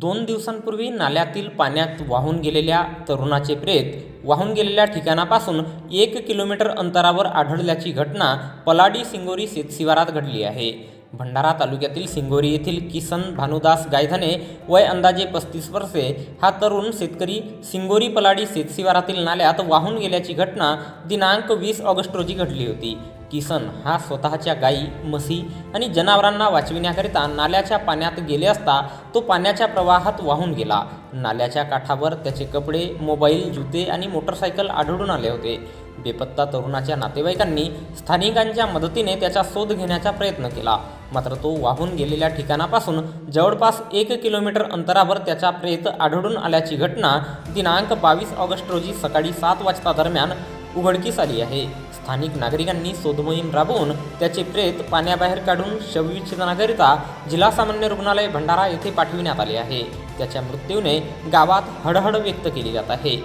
दोन दिवसांपूर्वी नाल्यातील पाण्यात वाहून गेलेल्या तरुणाचे प्रेत वाहून गेलेल्या ठिकाणापासून एक किलोमीटर अंतरावर आढळल्याची घटना पलाडी सिंगोरी शेतशिवारात घडली आहे. भंडारा तालुक्यातील सिंगोरी येथील किसन भानुदास गायधने वय अंदाजे पस्तीस वर्षे हा तरुण शेतकरी सिंगोरी पलाडी शेतशिवारातील नाल्यात वाहून गेल्याची घटना दिनांक वीस ऑगस्ट रोजी घडली होती. किसन हा स्वतःच्या गायी म्हशी आणि जनावरांना वाचविण्याकरिता नाल्याच्या पाण्यात गेले असता तो पाण्याच्या प्रवाहात वाहून गेला. नाल्याच्या काठावर त्याचे कपडे मोबाईल जुते आणि मोटरसायकल आढळून आले होते. बेपत्ता तरुणाच्या नातेवाईकांनी स्थानिकांच्या मदतीने त्याचा शोध घेण्याचा प्रयत्न केला. मात्र तो वाहून गेलेल्या ठिकाणापासून जवळपास एक किलोमीटर अंतरावर त्याचा प्रेत आढळून आल्याची घटना दिनांक बावीस ऑगस्ट रोजी सकाळी सात वाजता दरम्यान उघडकीस आली आहे. स्थानिक नागरिकांनी शोधमोहीम राबवून त्याचे प्रेत पाण्याबाहेर काढून शवविच्छेदनाकरिता जिल्हा सामान्य रुग्णालय भंडारा येथे पाठविण्यात आले आहे. त्याच्या मृत्यूने गावात हळहळ व्यक्त केली जात आहे.